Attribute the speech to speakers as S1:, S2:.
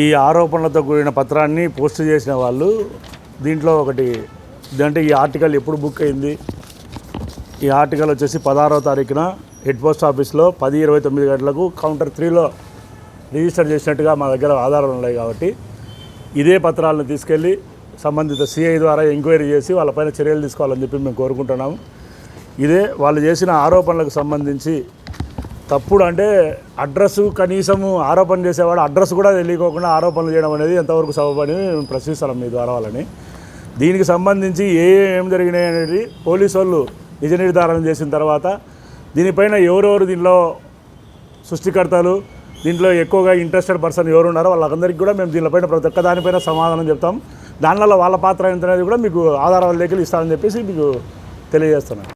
S1: ఈ ఆరోపణలతో కూడిన పత్రాన్ని పోస్ట్ చేసిన వాళ్ళు దీంట్లో ఒకటి అంటే ఈ ఆర్టికల్ ఎప్పుడు బుక్ అయింది? ఈ ఆర్టికల్ వచ్చేసి పదహారవ తారీఖున హెడ్ పోస్ట్ ఆఫీస్లో పది ఇరవై తొమ్మిది గంటలకు కౌంటర్ త్రీలో రిజిస్టర్ చేసినట్టుగా మా దగ్గర ఆధారాలు ఉన్నాయి కాబట్టి ఇదే పత్రాలను తీసుకెళ్ళి సంబంధిత సిఐ ద్వారా ఎంక్వైరీ చేసి వాళ్ళపైన చర్యలు తీసుకోవాలని చెప్పి మేము కోరుకుంటున్నాము. ఇదే వాళ్ళు చేసిన ఆరోపణలకు సంబంధించి తప్పుడు అంటే అడ్రస్ కనీసము ఆరోపణ చేసేవాడు అడ్రస్ కూడా తెలియకోకుండా ఆరోపణలు చేయడం అనేది ఎంతవరకు సబబని మేము ప్రశ్నిస్తున్నాం మీ ద్వారా వాళ్ళని. దీనికి సంబంధించి ఏ ఏం జరిగినాయి అనేది పోలీసు వాళ్ళు నిజ నిర్ధారణ చేసిన తర్వాత దీనిపైన ఎవరెవరు దీనిలో సృష్టికర్తలు దీంట్లో ఎక్కువగా ఇంట్రెస్టెడ్ పర్సన్ ఎవరు ఉన్నారో వాళ్ళందరికీ కూడా మేము దీనిపైన ప్రతి ఒక్క దానిపైన సమాధానం చెప్తాం. దానివల్ల వాళ్ళ పాత్ర ఎంత అనేది కూడా మీకు ఆధారాలు లేఖలు ఇస్తామని చెప్పేసి మీకు తెలియజేస్తున్నాను.